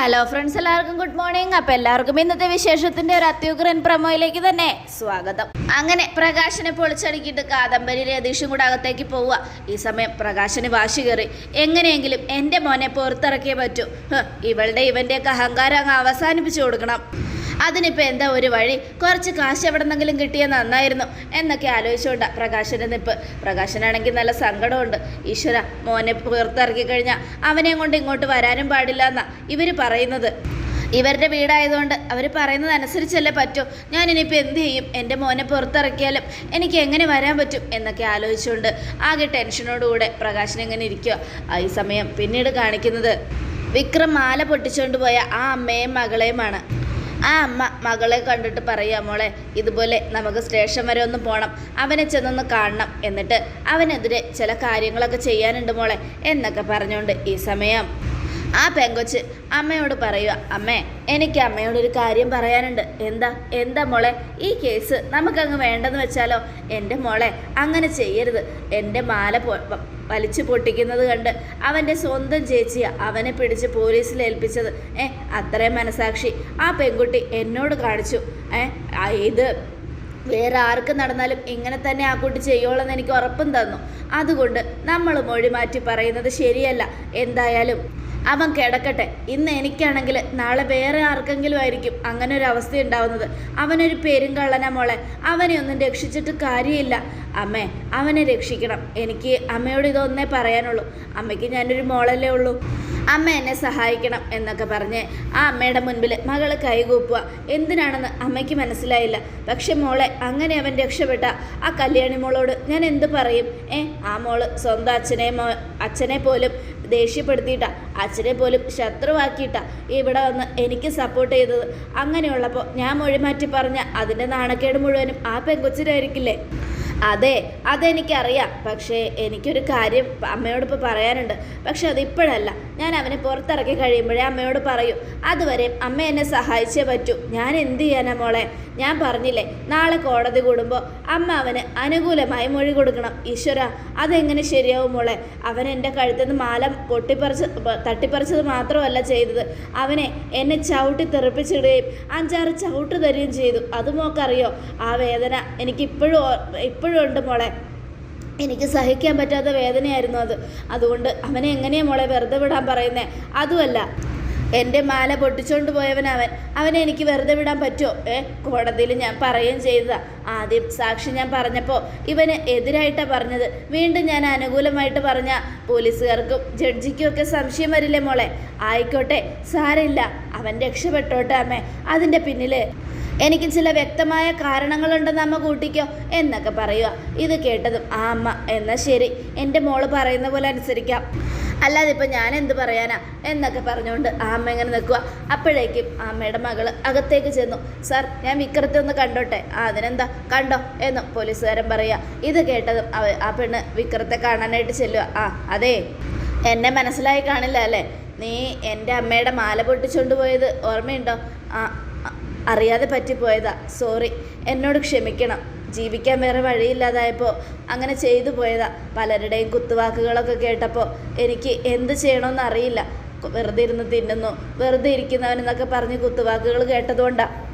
Hello friends എല്ലാവർക്കും good morning അപ്പോൾ എല്ലാവർക്കും ഇന്നത്തെ വിശേഷത്തിന്റെ ഒരു അത്യുഗ്രൻ പ്രമോയിലേക്ക് തന്നെ സ്വാഗതം. അങ്ങനെ പ്രകാശനെ പൊളിച്ചടുക്കിയിട്ട് കാദംബരി രതീഷും കൂടെ അകത്തേക്ക് പോവുക. ഈ സമയം പ്രകാശന് വാശി കയറി. എങ്ങനെയെങ്കിലും എന്റെ മോനെ പുറത്തിറക്കിയേ പറ്റൂ. ഇവളുടെ ഇവന്റെയൊക്കെ അഹങ്കാരം അങ്ങ് അവസാനിപ്പിച്ചു കൊടുക്കണം. അതിനിപ്പോൾ എന്താ ഒരു വഴി? കുറച്ച് കാശ് എവിടെന്നെങ്കിലും കിട്ടിയാൽ നന്നായിരുന്നു. എന്നൊക്കെ ആലോചിച്ചുകൊണ്ട് പ്രകാശന്റെ നിപ്പ്. പ്രകാശനാണെങ്കിൽ നല്ല സങ്കടമുണ്ട്. ഈശ്വര മോനെ പുറത്തിറക്കി കഴിഞ്ഞാൽ അവനെയും കൊണ്ട് ഇങ്ങോട്ട് വരാനും പാടില്ല എന്നാ ഇവർ പറയുന്നത്. ഇവരുടെ വീടായതുകൊണ്ട് അവർ പറയുന്നത് അനുസരിച്ചല്ലേ പറ്റൂ. ഞാൻ ഇനിയിപ്പോൾ എന്ത് ചെയ്യും? എന്റെ മോനെ പുറത്തിറക്കിയാലും എനിക്ക് എങ്ങനെ വരാൻ പറ്റും? എന്നൊക്കെ ആലോചിച്ചുകൊണ്ട് ആകെ ടെൻഷനോടുകൂടെ പ്രകാശൻ എങ്ങനെ ഇരിക്കുക ഈ സമയം പിന്നീട് കാണിക്കുന്നത് വിക്രം മാല പൊട്ടിച്ചുകൊണ്ട് പോയ ആ അമ്മയും മകളെയുമാണ്. ആ അമ്മ മകളെ കണ്ടിട്ട് പറയാ മോളെ ഇതുപോലെ നമുക്ക് സ്റ്റേഷൻ വരെ ഒന്ന് പോകണം അവനെ ചെന്നൊന്ന് കാണണം എന്നിട്ട് അവനെതിരെ ചില കാര്യങ്ങളൊക്കെ ചെയ്യാനുണ്ട് മോളെ എന്നൊക്കെ പറഞ്ഞുകൊണ്ട് ഈ സമയം. ആ പെങ്കൊച്ച് അമ്മയോട് പറയുക അമ്മേ എനിക്ക് അമ്മയോട് ഒരു കാര്യം പറയാനുണ്ട്. എന്താ? എന്താ മോളെ? ഈ കേസ് നമുക്കങ്ങ് വേണ്ടെന്ന് വെച്ചാലോ? എന്റെ മോളെ അങ്ങനെ ചെയ്യരുത്. എന്റെ മാല പൊ വലിച്ചു പൊട്ടിക്കുന്നത് കണ്ട് അവന്റെ സ്വന്തം ചേച്ചിയാ അവനെ പിടിച്ച് പോലീസിൽ ഏൽപ്പിച്ചത്. ഏ അത്രയും മനസാക്ഷി. ആ പെൺകുട്ടി എന്നോട് കാണിച്ചു. ഏ ഇത് വേറെ ആർക്ക് നടന്നാലും ഇങ്ങനെ തന്നെ ആ കുട്ടി ചെയ്യുള്ളെന്ന് എനിക്ക് ഉറപ്പും തന്നു. അതുകൊണ്ട് നമ്മൾ മൊഴി മാറ്റി പറയുന്നത് ശരിയല്ല. എന്തായാലും അവൻ കിടക്കട്ടെ. ഇന്ന് എനിക്കാണെങ്കിൽ നാളെ വേറെ ആർക്കെങ്കിലും ആയിരിക്കും അങ്ങനെ ഒരു അവസ്ഥ ഉണ്ടാവുന്നത് അവനൊരു പെരുങ്കള്ളന മോളെ. അവനെ ഒന്നും രക്ഷിച്ചിട്ട് കാര്യമില്ല. അമ്മേ അവനെ രക്ഷിക്കണം. എനിക്ക് അമ്മയോട് ഇതൊന്നേ പറയാനുള്ളൂ. അമ്മയ്ക്ക് ഞാനൊരു മോളല്ലേ ഉള്ളൂ. അമ്മ എന്നെ സഹായിക്കണം എന്നൊക്കെ പറഞ്ഞ് ആ അമ്മയുടെ മുൻപിൽ മകൾ കൈകൂപ്പുക. എന്തിനാണെന്ന് അമ്മയ്ക്ക് മനസ്സിലായില്ല. പക്ഷെ മോളെ അങ്ങനെ അവൻ രക്ഷപ്പെട്ട ആ കല്യാണി മോളോട് ഞാൻ എന്ത് പറയും? ഏ ആ മോൾ സ്വന്തം അച്ഛനെ മോ അച്ഛനെ പോലും ദേഷ്യപ്പെടുത്തിയിട്ട അച്ഛനെ പോലും ശത്രുവാക്കിയിട്ട ഇവിടെ വന്ന് എനിക്ക് സപ്പോർട്ട് ചെയ്തത്. അങ്ങനെയുള്ളപ്പോൾ ഞാൻ മൊഴിമാറ്റി പറഞ്ഞ അതിന്റെ നാണക്കേട് മുഴുവനും ആ പെങ്കൊച്ചിനായിരിക്കില്ലേ? അതെ അതെനിക്കറിയാം. പക്ഷേ എനിക്കൊരു കാര്യം അമ്മയോട് ഇപ്പോൾ പറയാനുണ്ട്. പക്ഷെ അതിപ്പോഴല്ല. ഞാൻ അവനെ പുറത്തിറക്കി കഴിയുമ്പോഴേ അമ്മയോട് പറയൂ. അതുവരെ അമ്മ എന്നെ സഹായിച്ചേ പറ്റൂ. ഞാൻ എന്ത് ചെയ്യാനാ മോളെ? ഞാൻ പറഞ്ഞില്ലേ നാളെ കോടതി കൂടുമ്പോൾ അമ്മ അവന് അനുകൂലമായി മൊഴി കൊടുക്കണം. ഈശ്വര അതെങ്ങനെ ശരിയാവും മോളെ? അവൻ എന്റെ കഴുത്തിൽ നിന്ന് മാല പൊട്ടിപ്പറിച്ച് തട്ടിപ്പറിച്ചത് മാത്രമല്ല ചെയ്തത്. അവനെ എന്നെ ചവിട്ടി തെറിപ്പിച്ചിടുകയും അഞ്ചാറ് ചവിട്ട് തരികയും ചെയ്തു. അത് മോക്കറിയോ? ആ വേദന എനിക്കിപ്പോഴും ഇപ്പോഴും ഇപ്പോഴും ഉണ്ട് മോളെ. എനിക്ക് സഹിക്കാൻ പറ്റാത്ത വേദനയായിരുന്നു അത്. അതുകൊണ്ട് അവനെ എങ്ങനെയാണ് മോളെ വെറുതെ വിടാൻ പറയുന്നേ? അതുമല്ല എന്റെ മാല പൊട്ടിച്ചുകൊണ്ട് പോയവൻ അവൻ. അവനെ എനിക്ക് വെറുതെ വിടാൻ പറ്റുമോ? ഏ കോടതിയിൽ ഞാൻ പറയുകയും ചെയ്തതാ. ആദ്യം സാക്ഷി ഞാൻ പറഞ്ഞപ്പോൾ ഇവന് എതിരായിട്ടാണ് പറഞ്ഞത്. വീണ്ടും ഞാൻ അനുകൂലമായിട്ട് പറഞ്ഞ പോലീസുകാർക്കും ജഡ്ജിക്കും ഒക്കെ സംശയം വരില്ലേ മോളെ? ആയിക്കോട്ടെ സാരമില്ല. അവൻ രക്ഷപ്പെട്ടോട്ടെ അമ്മേ. അതിന്റെ പിന്നിൽ എനിക്ക് ചില വ്യക്തമായ കാരണങ്ങളുണ്ടെന്ന് അമ്മ കൂട്ടിക്കോ എന്നൊക്കെ പറയുക ഇത് കേട്ടതും ആ അമ്മ എന്നാൽ ശരി. എന്റെ മോൾ പറയുന്ന പോലെ അനുസരിക്കാം. അല്ലാതെ ഇപ്പം ഞാൻ എന്ത് പറയാനാ? എന്നൊക്കെ പറഞ്ഞുകൊണ്ട് ആ അമ്മ ഇങ്ങനെ നിൽക്കുക അപ്പോഴേക്കും അമ്മയുടെ മകൾ അകത്തേക്ക് ചെന്നു. സാർ ഞാൻ വിക്രത്തെ ഒന്ന് കണ്ടോട്ടെ? ആ അതിനെന്താ? കണ്ടോ? എന്ന് പോലീസുകാരൻ പറയുക ഇത് കേട്ടതും ആ പെണ്ണ് വിക്രത്തെ കാണാനായിട്ട് ചെല്ലുക ആ അതെ. എന്നെ മനസ്സിലായി കാണില്ല അല്ലേ? നീ എന്റെ അമ്മയുടെ മാല പൊട്ടിച്ചുകൊണ്ട് പോയത് ഓർമ്മയുണ്ടോ? ആ അറിയാതെ പറ്റിപ്പോയതാ. സോറി എന്നോട് ക്ഷമിക്കണം. ജീവിക്കാൻ വേറെ വഴിയില്ലാതായപ്പോൾ അങ്ങനെ ചെയ്തു പോയതാ. പലരുടെയും കുത്തുവാക്കുകളൊക്കെ കേട്ടപ്പോൾ എനിക്ക് എന്ത് ചെയ്യണമെന്ന് അറിയില്ല. വെറുതെ ഇരുന്ന് തിന്നുന്നു. വെറുതെ ഇരിക്കുന്നവനെന്നൊക്കെ പറഞ്ഞ് കുത്തുവാക്കുകൾ കേട്ടതുകൊണ്ടാണ്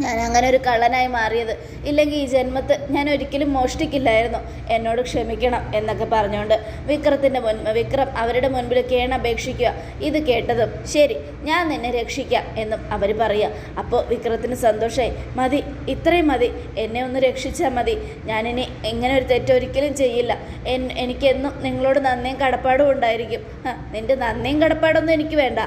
ഞാൻ അങ്ങനെ ഒരു കള്ളനായി മാറിയത്. ഇല്ലെങ്കിൽ ഈ ജന്മത്ത് ഞാൻ ഒരിക്കലും മോഷ്ടിക്കില്ലായിരുന്നു. എന്നോട് ക്ഷമിക്കണം എന്നൊക്കെ പറഞ്ഞുകൊണ്ട് വിക്രത്തിന്റെ മുൻ വിക്രം അവരുടെ മുൻപിൽ കേണപേക്ഷിക്കുക ഇത് കേട്ടതും ശരി ഞാൻ നിന്നെ രക്ഷിക്കാം എന്നും അവർ പറയുക അപ്പോൾ വിക്രത്തിന് സന്തോഷമായി മതി ഇത്രയും മതി. എന്നെ ഒന്ന് രക്ഷിച്ചാൽ മതി. ഞാനിനി ഇങ്ങനെ ഒരു തെറ്റൊരിക്കലും ചെയ്യില്ല. എൻ എനിക്കെന്നും നിങ്ങളോട് നന്ദിയും കടപ്പാടും ഉണ്ടായിരിക്കും. നിന്റെ നന്ദിയും കടപ്പാടൊന്നും എനിക്ക് വേണ്ട.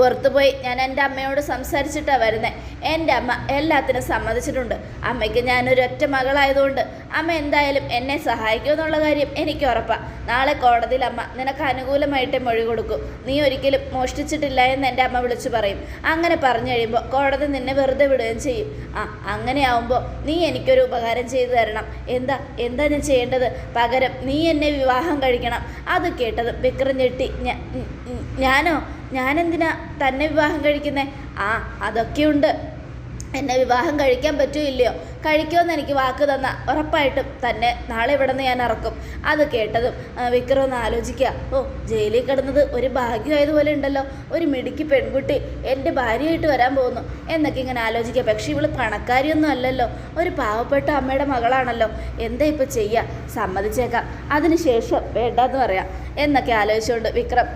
പുറത്തു പോയി ഞാൻ എന്റെ അമ്മയോട് സംസാരിച്ചിട്ടാണ് വരുന്നത് എന്റെ അമ്മ എല്ലാത്തിനും സമ്മതിച്ചിട്ടുണ്ട്. അമ്മയ്ക്ക് ഞാനൊരു ഒറ്റ മകളായതുകൊണ്ട് അമ്മ എന്തായാലും എന്നെ സഹായിക്കുമെന്നുള്ള കാര്യം എനിക്ക് ഉറപ്പാണ് നാളെ കോടതിയിൽ അമ്മ നിനക്ക് അനുകൂലമായിട്ട് മൊഴി കൊടുക്കും. നീ ഒരിക്കലും മോഷ്ടിച്ചിട്ടില്ല എന്ന് എന്റെ അമ്മ വിളിച്ചു പറയും. അങ്ങനെ പറഞ്ഞു കഴിയുമ്പോൾ കോടതി നിന്നെ വെറുതെ വിടുകയും ചെയ്യും. ആ അങ്ങനെ ആവുമ്പോൾ നീ എനിക്കൊരു ഉപകാരം ചെയ്തു തരണം. എന്താ എന്താ ഞാൻ ചെയ്യേണ്ടത്? പകരം നീ എന്നെ വിവാഹം കഴിക്കണം. അത് കേട്ടത് വിക്രം ഞെട്ടി. "ഞ- ഉം, ഉം, ഞാനോ? ഞാനെന്തിനാ തന്നെ വിവാഹം കഴിക്കുന്നേ? ആ അതൊക്കെയുണ്ട്. എന്നെ വിവാഹം കഴിക്കാൻ പറ്റുമോ ഇല്ലയോ കഴിക്കുമെന്ന് എനിക്ക് വാക്ക് തന്ന ഉറപ്പായിട്ടും തന്നെ നാളെ ഇവിടെ നിന്ന് ഞാൻ ഇറക്കും. അത് കേട്ടതും വിക്രം ഒന്ന് ആലോചിക്കുക. ഓ ജയിലിൽ കിടന്നത് ഒരു ഭാഗ്യമായതുപോലെ ഉണ്ടല്ലോ. ഒരു മിടുക്കി പെൺകുട്ടി എന്റെ ഭാര്യയായിട്ട് വരാൻ പോകുന്നു എന്നൊക്കെ ഇങ്ങനെ ആലോചിക്കുക. പക്ഷേ ഇവൾ പണക്കാരിയൊന്നും അല്ലല്ലോ. ഒരു പാവപ്പെട്ട അമ്മയുടെ മകളാണല്ലോ. എന്താ ഇപ്പം ചെയ്യുക സമ്മതിച്ചേക്കാം. അതിനുശേഷം വേണ്ടെന്ന് പറയാം എന്നൊക്കെ ആലോചിച്ചുകൊണ്ട് വിക്രം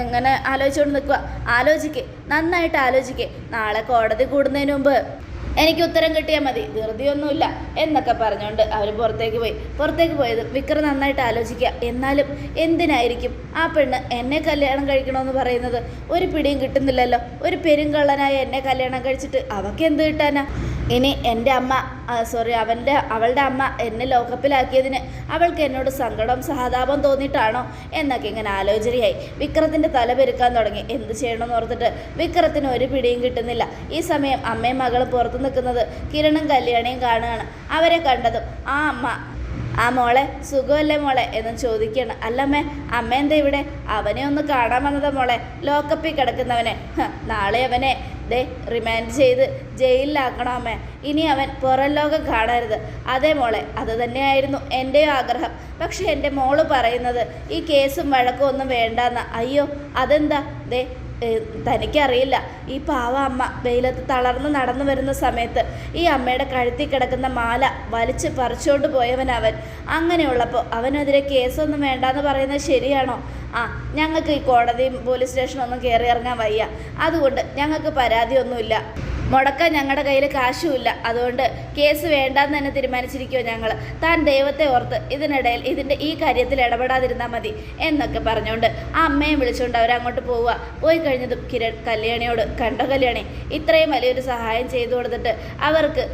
ഇങ്ങനെ ആലോചിച്ചുകൊണ്ട് നിൽക്കുക. ആലോചിക്കേ. നന്നായിട്ട് ആലോചിക്കേ. നാളെ കോടതി കൂടുന്നതിന് മുമ്പ്. എനിക്ക് ഉത്തരം കിട്ടിയാൽ മതി. ധൃതിയൊന്നുമില്ല എന്നൊക്കെ പറഞ്ഞുകൊണ്ട് അവർ പുറത്തേക്ക് പോയി. പുറത്തേക്ക് പോയത് വിക്രം നന്നായിട്ട് ആലോചിക്കുക. എന്നാലും എന്തിനായിരിക്കും ആ പെണ്ണ് എന്നെ കല്യാണം കഴിക്കണമെന്ന് പറയുന്നത്? ഒരു പിടിയും കിട്ടുന്നില്ലല്ലോ. ഒരു പെരുങ്കള്ളനായ എന്നെ കല്യാണം കഴിച്ചിട്ട് അവക്ക് എന്ത് കിട്ടാനാ? ഇനി എന്റെ അമ്മ സോറി അവന്റെ അവളുടെ അമ്മ എന്നെ ലോക്കപ്പിലാക്കിയതിന് അവൾക്ക് എന്നോട് സങ്കടം സഹതാപം തോന്നിയിട്ടാണോ എന്നൊക്കെ ഇങ്ങനെ ആലോചനയായി. വിക്രത്തിന്റെ തല പെരുക്കാൻ തുടങ്ങി. എന്ത് ചെയ്യണമെന്ന് ഓർത്തിട്ട് വിക്രത്തിന് ഒരു പിടിയും കിട്ടുന്നില്ല. ഈ സമയം അമ്മയും മകളും പുറത്തു നിൽക്കുന്നത് കിരണും കല്യാണിയും കാണുകയാണ്. അവരെ കണ്ടതും ആ അമ്മ ആ മോളെ സുഖമല്ലേ മോളെ? എന്ന് ചോദിക്കുകയാണ്. അല്ലമ്മേ അമ്മ എന്താ ഇവിടെ? അവനെ ഒന്ന് കാണാൻ വന്നതാ മോളെ ലോക്കപ്പിൽ കിടക്കുന്നവനെ. നാളെ അവനെ ദേ റിമാൻഡ് ചെയ്ത് ജയിലിലാക്കണമേ. ഇനി അവൻ പുറം ലോകം കാണരുത്. അതേ മോളെ അത് തന്നെയായിരുന്നു എന്റെയും ആഗ്രഹം. പക്ഷേ എന്റെ മോൾ പറയുന്നത് ഈ കേസും വഴക്കും ഒന്നും വേണ്ടെന്ന. അയ്യോ അതെന്താ? ദേ തനിക്കറിയില്ല. ഈ പാവ അമ്മ വെയിലത്ത് തളർന്ന് നടന്നു വരുന്ന സമയത്ത് ഈ അമ്മയുടെ കഴുത്തിൽ കിടക്കുന്ന മാല വലിച്ച് പറിച്ചുകൊണ്ട് അവൻ. അങ്ങനെയുള്ളപ്പോൾ അവനെതിരെ കേസൊന്നും വേണ്ടാന്ന് പറയുന്നത് ശരിയാണോ? ആ ഞങ്ങൾക്ക് ഈ കോടതിയും പോലീസ് സ്റ്റേഷനൊന്നും കയറി ഇറങ്ങാൻ വയ്യ. അതുകൊണ്ട് ഞങ്ങൾക്ക് പരാതിയൊന്നുമില്ല. മുടക്കാൻ ഞങ്ങളുടെ കയ്യിൽ കാശുമില്ല. അതുകൊണ്ട് കേസ് വേണ്ടാന്ന് തന്നെ തീരുമാനിച്ചിരിക്കുമോ ഞങ്ങൾ താൻ ദൈവത്തെ ഓർത്ത് ഇതിനിടയിൽ ഇതിന്റെ ഈ കാര്യത്തിൽ ഇടപെടാതിരുന്നാൽ മതി എന്നൊക്കെ പറഞ്ഞുകൊണ്ട് ആ അമ്മയെ വിളിച്ചുകൊണ്ട് അവരങ്ങോട്ട് പോവുക. പോയി കഴിഞ്ഞതും കിരൺ കല്യാണിയോട് കണ്ടോ കല്യാണി? ഇത്രയും വലിയൊരു സഹായം ചെയ്തു കൊടുത്തിട്ട് അവർക്ക്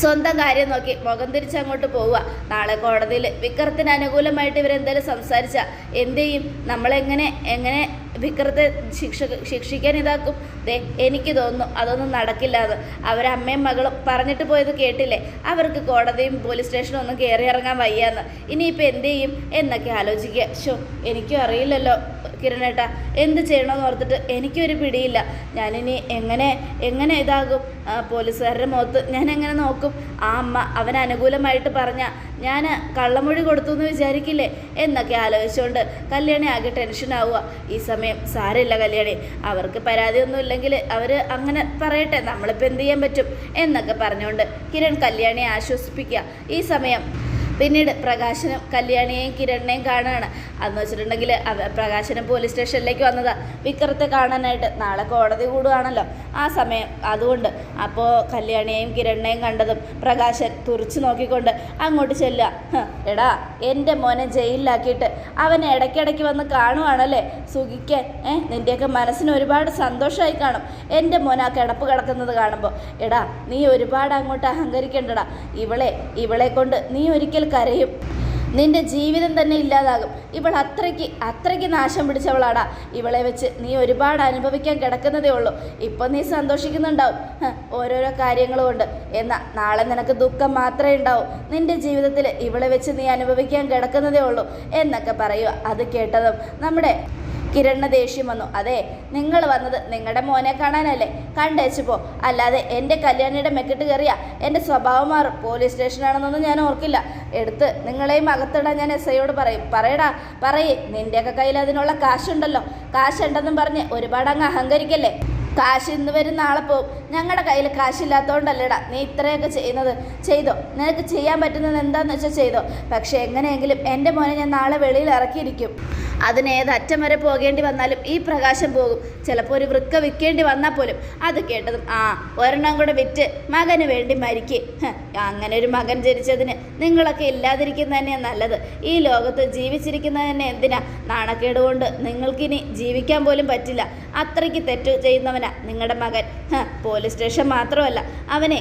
സ്വന്തം കാര്യം നോക്കി മുഖം തിരിച്ചങ്ങോട്ട് പോവുക. നാളെ കോടതിയിൽ വിക്രത്തിന് അനുകൂലമായിട്ട് ഇവരെന്തായാലും സംസാരിച്ച എന്ത് ചെയ്യും? നമ്മളെങ്ങനെ എങ്ങനെ വിക്രത്തെ ശിക്ഷ ശിക്ഷിക്കാൻ ഇതാക്കും? ദേ എനിക്ക് തോന്നുന്നു അതൊന്നും നടക്കില്ലാതെ അവരമ്മയും മകളും പറഞ്ഞിട്ട് പോയത് കേട്ടില്ലേ? അവർക്ക് കോടതിയും പോലീസ് സ്റ്റേഷനും ഒന്നും കയറി ഇറങ്ങാൻ വയ്യാന്ന്. ഇനിയിപ്പോൾ എന്ത് ചെയ്യും? എന്നൊക്കെ ആലോചിക്കുക. ഷോ എനിക്കും അറിയില്ലല്ലോ. കിരണേട്ട എന്ത് ചെയ്യണമെന്ന് ഓർത്തിട്ട് എനിക്കൊരു പിടിയില്ല. ഞാനിനി എങ്ങനെ എങ്ങനെ ഇതാകും? പോലീസുകാരുടെ മുഖത്ത് ഞാൻ എങ്ങനെ നോക്കും? ആ അമ്മ അവൻ അനുകൂലമായിട്ട് പറഞ്ഞ ഞാൻ കള്ളമൊഴി കൊടുത്തു എന്ന് വിചാരിക്കില്ലേ? എന്നൊക്കെ ആലോചിച്ചുകൊണ്ട് കല്യാണി ആകെ ടെൻഷനാവുക ഈ സമയം സാരമില്ല കല്യാണി. അവർക്ക് പരാതിയൊന്നും ഇല്ലെങ്കിൽ അവർ അങ്ങനെ പറയട്ടെ നമ്മളിപ്പോൾ എന്ത് ചെയ്യാൻ പറ്റും? എന്നൊക്കെ പറഞ്ഞുകൊണ്ട് കിരൺ കല്യാണിയെ ആശ്വസിപ്പിക്കുക. ഈ സമയം പിന്നീട് പ്രകാശനും കല്യാണിയെയും കിരണിനെയും കാണുകയാണ് അന്ന് വെച്ചിട്ടുണ്ടെങ്കിൽ പ്രകാശനും പോലീസ് സ്റ്റേഷനിലേക്ക് വന്നതാ. വിക്രത്തെ കാണാനായിട്ട് നാളെ കോടതി കൂടുകയാണല്ലോ ആ സമയം അതുകൊണ്ട് അപ്പോൾ കല്യാണിയെയും കിരണിനെയും കണ്ടതും പ്രകാശൻ തുറച്ചു നോക്കിക്കൊണ്ട് അങ്ങോട്ട് ചെല്ലുക. എടാ എന്റെ മോനെ ജയിലിലാക്കിയിട്ട് അവനെ ഇടയ്ക്കിടയ്ക്ക് വന്ന് കാണുവാണല്ലേ? സുഖിക്കാൻ ഏ നിന്റെയൊക്കെ മനസ്സിന് ഒരുപാട് സന്തോഷമായി കാണും. എന്റെ മോൻ ആ കിടപ്പ് കിടക്കുന്നത് കാണുമ്പോൾ എടാ നീ ഒരുപാട് അങ്ങോട്ട് അഹങ്കരിക്കേണ്ടടാ. ഇവളെ ഇവളെ കൊണ്ട് നീ ഒരിക്കൽ കരയും. നിന്റെ ജീവിതം തന്നെ ഇല്ലാതാകും. ഇവൾ അത്രയ്ക്ക് അത്രയ്ക്ക് നാശം പിടിച്ചവളാടാ. ഇവളെ വെച്ച് നീ ഒരുപാട് അനുഭവിക്കാൻ കിടക്കുന്നതേ ഉള്ളൂ. ഇപ്പം നീ സന്തോഷിക്കുന്നുണ്ടാവും. ഓരോരോ കാര്യങ്ങളും ഉണ്ട്. എന്നാൽ നാളെ നിനക്ക് ദുഃഖം മാത്രമേ ഉണ്ടാവും. നിന്റെ ജീവിതത്തിൽ ഇവളെ വെച്ച് നീ അനുഭവിക്കാൻ കിടക്കുന്നതേ ഉള്ളൂ. എന്നൊക്കെ പറയുക. അത് കേട്ടതും നമ്മുടെ കിരണിന് ദേഷ്യം വന്നു. അതെ നിങ്ങൾ വന്നത് നിങ്ങളുടെ മോനെ കാണാനല്ലേ? കണ്ടേച്ചു പോ അല്ലാതെ എന്റെ കല്യാണിയുടെ മെക്കിട്ട് കയറിയ എന്റെ സ്വഭാവം മാറും. പോലീസ് സ്റ്റേഷനാണെന്നൊന്നും ഞാൻ ഓർക്കില്ല. എടുത്ത് നിങ്ങളെയും അകത്തിടാൻ ഞാൻ എസ് ഐയോട് പറയും. പറയടാ പറയേ നിന്റെയൊക്കെ കയ്യിൽ അതിനുള്ള കാശുണ്ടല്ലോ. കാശുണ്ടെന്നും പറഞ്ഞ് ഒരുപാട് അങ്ങ് അഹങ്കരിക്കല്ലേ? കാശ് ഇന്ന് വരും നാളെ പോവും. ഞങ്ങളുടെ കയ്യിൽ കാശില്ലാത്തതുകൊണ്ടല്ലേടാ നീ ഇത്രയൊക്കെ ചെയ്യുന്നത്. ചെയ്തോ. നിനക്ക് ചെയ്യാൻ പറ്റുന്നത് എന്താണെന്ന് വെച്ചാൽ ചെയ്തോ. പക്ഷേ എങ്ങനെയെങ്കിലും എന്റെ മോനെ ഞാൻ നാളെ വെളിയിൽ ഇറക്കിയിരിക്കും. അതിന് ഏത് അറ്റം വരെ പോകേണ്ടി വന്നാലും ഈ പ്രകാശം പോകും. ചിലപ്പോൾ ഒരു വൃക്ക വിൽക്കേണ്ടി വന്നാൽ പോലും അത് കേട്ടതും ആ ഒരെണ്ണം കൂടെ വിറ്റ് മകന് വേണ്ടി മരിക്കേ. അങ്ങനെ ഒരു മകൻ ജനിച്ചതിന് നിങ്ങളൊക്കെ ഇല്ലാതിരിക്കുന്നത് തന്നെയാണ് നല്ലത്. ഈ ലോകത്ത് ജീവിച്ചിരിക്കുന്നത് തന്നെ എന്തിനാ? നാണക്കേട് കൊണ്ട് നിങ്ങൾക്കിനി ജീവിക്കാൻ പോലും പറ്റില്ല. അത്രയ്ക്ക് തെറ്റ് ചെയ്യുന്നവനാ നിങ്ങളുടെ മകൻ. പോലീസ് സ്റ്റേഷൻ മാത്രമല്ല അവനെ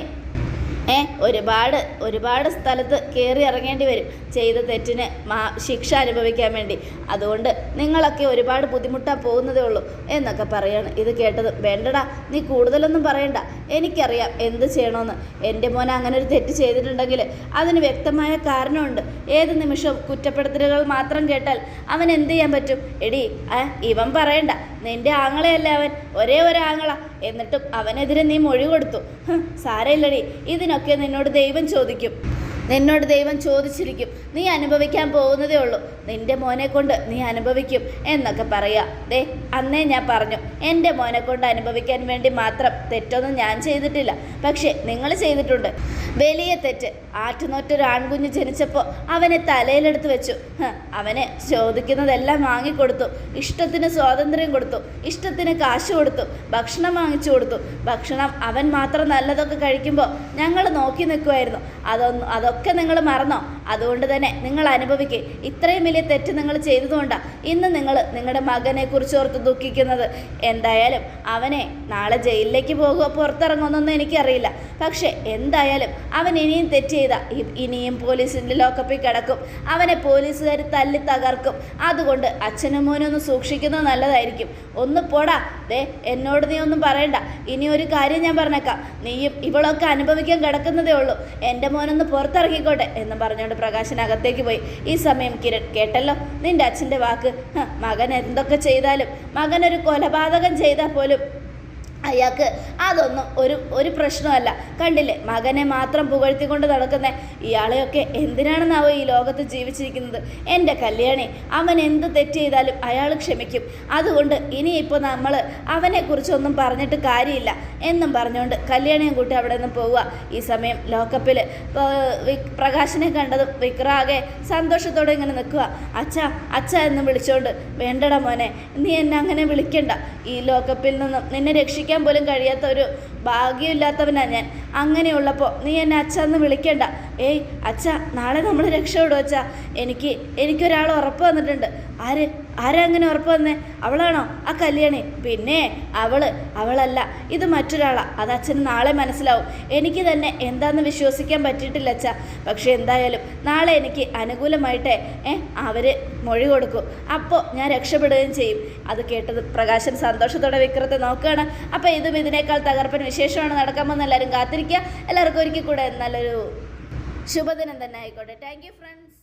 ഏ ഒരുപാട് ഒരുപാട് സ്ഥലത്ത് കയറി ഇറങ്ങേണ്ടി വരും ചെയ്ത തെറ്റിന് മാ ശിക്ഷ അനുഭവിക്കാൻ വേണ്ടി. അതുകൊണ്ട് നിങ്ങളൊക്കെ ഒരുപാട് ബുദ്ധിമുട്ടാണ് പോകുന്നതേ ഉള്ളൂ എന്നൊക്കെ പറയാണ്. ഇത് കേട്ടത് വേണ്ടടാ നീ കൂടുതലൊന്നും പറയണ്ട. എനിക്കറിയാം എന്ത് ചെയ്യണമെന്ന് എന്റെ മോൻ അങ്ങനെ ഒരു തെറ്റ് ചെയ്തിട്ടുണ്ടെങ്കിൽ അതിന് വ്യക്തമായ കാരണമുണ്ട്. ഏത് നിമിഷവും കുറ്റപ്പെടുത്തലുകൾ മാത്രം കേട്ടാൽ അവൻ എന്ത് ചെയ്യാൻ പറ്റും? എടി ഇവൻ പറയണ്ട. നിന്റെ ആങ്ങളെയല്ല അവൻ. ഒരേ ഒരു ആങ്ങള. എന്നിട്ടും അവനെതിരെ നീ മൊഴി കൊടുത്തു. സാരയില്ലടി ഇതിനൊക്കെ നിന്നോട് ദൈവം ചോദിക്കും. നിന്നോട് ദൈവം ചോദിച്ചിരിക്കും നീ അനുഭവിക്കാൻ പോകുന്നതേ ഉള്ളൂ. നിന്റെ മോനെ കൊണ്ട് നീ അനുഭവിക്കും എന്നൊക്കെ പറയാ. ദേ അന്നേ ഞാൻ പറഞ്ഞു എന്റെ മോനെ കൊണ്ട് അനുഭവിക്കാൻ വേണ്ടി മാത്രം തെറ്റൊന്നും ഞാൻ ചെയ്തിട്ടില്ല. പക്ഷേ നിങ്ങൾ ചെയ്തിട്ടുണ്ട്. വലിയ തെറ്റ്. ആറ്റുനോറ്റൊരു ആൺകുഞ്ഞ് ജനിച്ചപ്പോൾ അവനെ തലയിലെടുത്ത് വെച്ചു. അവനെ ചോദിക്കുന്നതെല്ലാം വാങ്ങിക്കൊടുത്തു. ഇഷ്ടത്തിന് സ്വാതന്ത്ര്യം കൊടുത്തു. ഇഷ്ടത്തിന് കാശ് കൊടുത്തു. ഭക്ഷണം വാങ്ങിച്ചു കൊടുത്തു. ഭക്ഷണം അവൻ മാത്രം നല്ലതൊക്കെ കഴിക്കുമ്പോൾ ഞങ്ങൾ നോക്കി നിൽക്കുമായിരുന്നു അതൊന്നും അതൊക്കെ നിങ്ങൾ മറന്നോ? അതുകൊണ്ട് തന്നെ നിങ്ങൾ അനുഭവിക്കുക ഇത്രയും വലിയ തെറ്റ് നിങ്ങൾ ചെയ്തതുകൊണ്ടാണ് ഇന്ന് നിങ്ങൾ നിങ്ങളുടെ മകനെ കുറിച്ച് ഓർത്ത് ദുഃഖിക്കുന്നത്. എന്തായാലും അവനെ നാളെ ജയിലിലേക്ക് പോകുക പുറത്തിറങ്ങുമെന്നൊന്നും എനിക്കറിയില്ല. പക്ഷേ എന്തായാലും അവൻ ഇനിയും തെറ്റ് ചെയ്ത. ഇനിയും പോലീസിന്റെ ലോക്കപ്പിൽ കിടക്കും. അവനെ പോലീസുകാർ തല്ലി തകർക്കും. അതുകൊണ്ട് അച്ഛനും മോനും ഒന്ന് സൂക്ഷിക്കുന്നത് നല്ലതായിരിക്കും. ഒന്ന് പോടാ. ദേ എന്നോട് നീ ഒന്നും പറയണ്ട. ഇനി ഒരു കാര്യം ഞാൻ പറഞ്ഞേക്കാം. നീയും ഇവളൊക്കെ അനുഭവിക്കാൻ കിടക്കുന്നതേ ഉള്ളൂ. എന്റെ മോനൊന്ന് പുറത്തിറങ്ങിക്കോട്ടെ എന്ന് പറഞ്ഞുകൊണ്ട് പ്രകാശൻ അകത്തേക്ക് പോയി. ഈ സമയം കിരൺ കേട്ടല്ലോ? നിന്റെ അച്ഛന്റെ വാക്ക്. മകൻ എന്തൊക്കെ ചെയ്താലും മകൻ ഒരു കൊലപാതകം ചെയ്താൽ പോലും അയാൾക്ക് അതൊന്നും ഒരു ഒരു പ്രശ്നമല്ല. കണ്ടില്ലേ? മകനെ മാത്രം പുകഴ്ത്തിക്കൊണ്ട് നടക്കുന്ന. ഇയാളെയൊക്കെ എന്തിനാണെന്നാവോ ഈ ലോകത്ത് ജീവിച്ചിരിക്കുന്നത്? എന്റെ കല്യാണി അവൻ എന്ത് തെറ്റ് ചെയ്താലും അയാൾ ക്ഷമിക്കും. അതുകൊണ്ട് ഇനിയിപ്പോൾ നമ്മൾ അവനെക്കുറിച്ചൊന്നും പറഞ്ഞിട്ട് കാര്യമില്ല. എന്നും പറഞ്ഞുകൊണ്ട് കല്യാണിയും കൂട്ടി അവിടെ നിന്ന് പോവുക. ഈ സമയം ലോക്കപ്പിൽ പ്രകാശനെ കണ്ടതും വിക്രാകെ സന്തോഷത്തോടെ ഇങ്ങനെ നിൽക്കുക. അച്ഛ അച്ഛ എന്ന് വിളിച്ചുകൊണ്ട് വേണ്ടടാ മോനെ നീ എന്നെ അങ്ങനെ വിളിക്കണ്ട. ഈ ലോക്കപ്പിൽ നിന്നും നിന്നെ രക്ഷിക്കാൻ പോലും കഴിയാത്ത ഒരു ഭാഗ്യമില്ലാത്തവനാ ഞാൻ. അങ്ങനെയുള്ളപ്പോൾ നീ എന്നെ അച്ഛ വിളിക്കണ്ട. ഏയ് അച്ഛ നാളെ നമ്മൾ രക്ഷപ്പെടും അച്ഛ. എനിക്ക് എനിക്കൊരാൾ ഉറപ്പ് വന്നിട്ടുണ്ട് ആര് ആരാ അങ്ങനെ ഉറപ്പ് വന്നേ അവളാണോ? ആ കല്യാണി. പിന്നെ അവൾ അവളല്ല. ഇത് മറ്റൊരാളാ. അത് അച്ഛന് നാളെ മനസ്സിലാവും. എനിക്ക് തന്നെ എന്താന്ന് വിശ്വസിക്കാൻ പറ്റിയിട്ടില്ല അച്ഛ. പക്ഷെ എന്തായാലും നാളെ എനിക്ക് അനുകൂലമായിട്ടേ ഏ അവർ മൊഴി കൊടുക്കും. അപ്പോൾ ഞാൻ രക്ഷപ്പെടുകയും ചെയ്യും. അത് കേട്ടത് പ്രകാശൻ സന്തോഷത്തോടെ വിക്രത്തെ നോക്കുകയാണ്. അപ്പോൾ ഇതും ഇതിനേക്കാൾ തകർപ്പൻ വിശേഷമാണ് നടക്കാമെന്ന് എല്ലാവരും കാത്തിരിക്കുക. എല്ലാവർക്കും ഒരിക്കൽ കൂടെ നല്ലൊരു ശുഭദിനം തന്നെ ആയിക്കോട്ടെ. Thank you friends